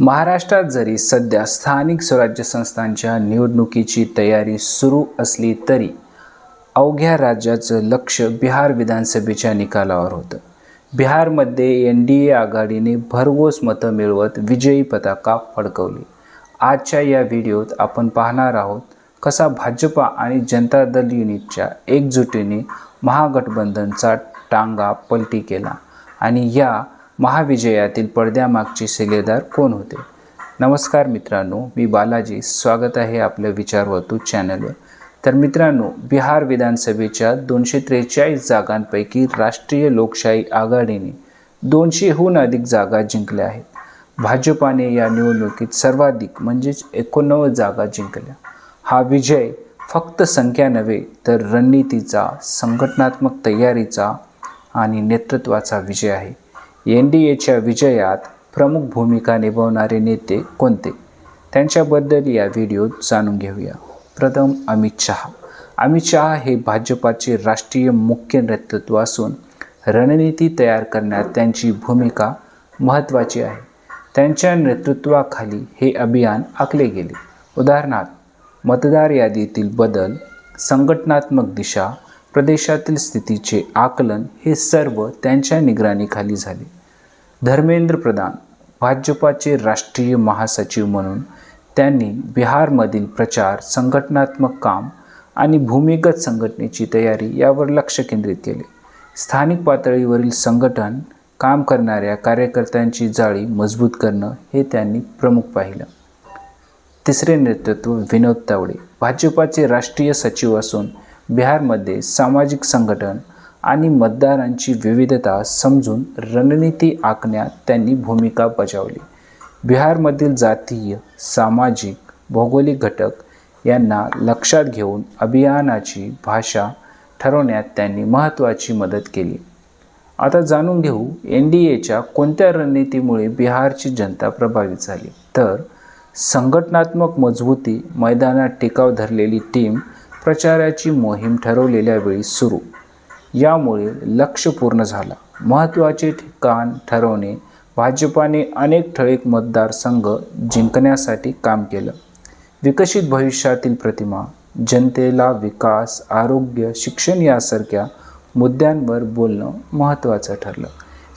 महाराष्ट्रात जरी सध्या स्थानिक स्वराज्य संस्थांच्या निवडणुकीची तयारी सुरू असली तरी अवघ्या राज्याचं लक्ष बिहार विधानसभेच्या निकालावर होतं. बिहारमध्ये एन डी ए आघाडीने भरघोस मतं मिळवत विजयी पताका फडकवली. आजच्या या व्हिडिओत आपण पाहणार आहोत कसा भाजपा आणि जनता दल युनिटच्या एकजुटीने महागठबंधनचा टांगा पलटी केला आणि या महाविजयातील पडद्यामागचे शिलेदार कोण होते? नमस्कार मित्रांनो मी बालाजी. स्वागत आहे आपल्या विचारवतू चॅनलवर. तर मित्रांनो बिहार विधानसभेच्या दोनशे त्रेचाळीस जागांपैकी राष्ट्रीय लोकशाही आघाडीने दोनशेहून अधिक जागा जिंकल्या आहेत. भाजपाने या निवडणुकीत सर्वाधिक म्हणजेच एकोणनव्वद जागा जिंकल्या. हा विजय फक्त संख्या नव्हे तर रणनीतीचा संघटनात्मक तयारीचा आणि नेतृत्वाचा विजय आहे. एन डी एच्या विजयात प्रमुख भूमिका निभावणारे नेते कोणते? त्यांच्याबद्दल या व्हिडिओत जाणून घेऊया. प्रथम अमित शहा. अमित शहा हे भाजपाचे राष्ट्रीय मुख्य नेतृत्व असून रणनीती तयार करण्यात त्यांची भूमिका महत्त्वाची आहे. त्यांच्या नेतृत्वाखाली हे अभियान आखले गेले. उदाहरणार्थ मतदार यादीतील बदल संघटनात्मक दिशा प्रदेशातील स्थितीचे आकलन हे सर्व त्यांच्या निगराणीखाली झाले. धर्मेंद्र प्रधान भाजपाचे राष्ट्रीय महासचिव म्हणून त्यांनी बिहारमधील प्रचार संघटनात्मक काम आणि भूमिगत संघटनेची तयारी यावर लक्ष केंद्रित केले. स्थानिक पातळीवरील संघटन काम करणाऱ्या कार्यकर्त्यांची जाळी मजबूत करणं हे त्यांनी प्रमुख पाहिलं. तिसरे नेतृत्व विनोद तावडे भाजपाचे राष्ट्रीय सचिव असून बिहारमध्ये सामाजिक संघटन आणि मतदारांची विविधता समजून रणनीती आखण्यात त्यांनी भूमिका बजावली. बिहारमधील जातीय सामाजिक भौगोलिक घटक यांना लक्षात घेऊन अभियानाची भाषा ठरवण्यात त्यांनी महत्त्वाची मदत केली. आता जाणून घेऊ एन डी एच्या कोणत्या रणनीतीमुळे बिहारची जनता प्रभावित झाली. तर संघटनात्मक मजबूती मैदानात टिकाव धरलेली टीम प्रचाराची मोहीम ठरवलेल्या वेळी सुरू. यामुळे लक्ष पूर्ण झाला. महत्त्वाचे ठिकाण ठरवणे भाजपाने अनेक ठळक मतदारसंघ जिंकण्यासाठी काम केलं. विकसित भविष्यातील प्रतिमा जनतेला विकास आरोग्य शिक्षण यासारख्या मुद्द्यांवर बोलणं महत्त्वाचं ठरलं.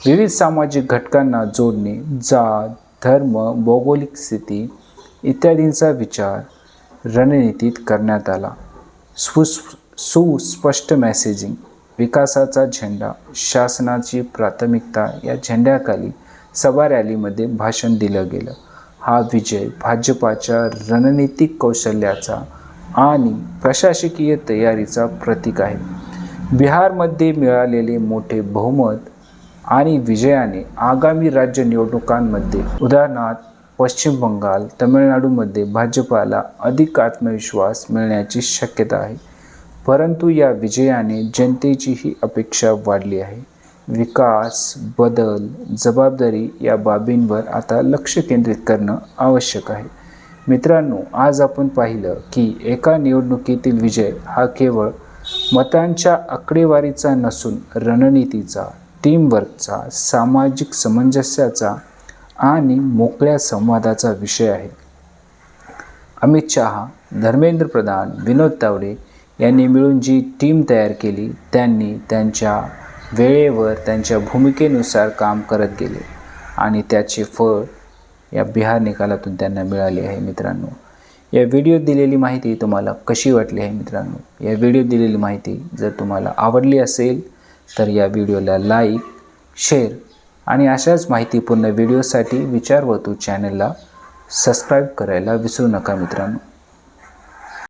विविध सामाजिक घटकांना जोडणे जात धर्म भौगोलिक स्थिती इत्यादींचा विचार रणनीतीत करण्यात आला. सुस् सुस्पष्ट मेसेजिंग विकासाचा झेंडा शासनाची प्राथमिकता या झेंड्याखाली सभा रॅलीमध्ये भाषण दिलं गेलं. हा विजय भाजपाच्या रणनीतिक कौशल्याचा आणि प्रशासकीय तयारीचा प्रतीक आहे. बिहारमध्ये मिळालेले मोठे बहुमत आणि विजयाने आगामी राज्य निवडणुकांमध्ये उदाहरणार्थ पश्चिम बंगाल तमिळनाडूमध्ये भाजपाला अधिक आत्मविश्वास मिळण्याची शक्यता आहे. परंतु या विजयाने जनतेचीही अपेक्षा वाढली आहे. विकास बदल जबाबदारी या बाबींवर आता लक्ष केंद्रित करणं आवश्यक आहे. मित्रांनो आज आपण पाहिलं की एका निवडणुकीतील विजय हा केवळ मतांच्या आकडेवारीचा नसून रणनीतीचा टीमवर्कचा सामाजिक सामंजस्याचा आणि मोकळ्या संवादाचा विषय आहे. अमित शहा धर्मेंद्र प्रधान विनोद तावडे यांनी मिळून जी टीम तयार केली त्यांनी त्यांच्या वेळेवर त्यांच्या भूमिकेनुसार काम करत गेले आणि त्याचे फळ या बिहार निकालातून त्यांना मिळाले आहे मित्रांनो. या व्हिडिओत दिलेली माहिती तुम्हाला कशी वाटली आहे मित्रांनो? या व्हिडिओत दिलेली माहिती जर तुम्हाला आवडली असेल तर या व्हिडिओला लाईक शेअर आणि अशाच माहितीपूर्ण व्हिडिओसाठी विचारवतू चॅनलला सबस्क्राईब करायला विसरू नका मित्रांनो.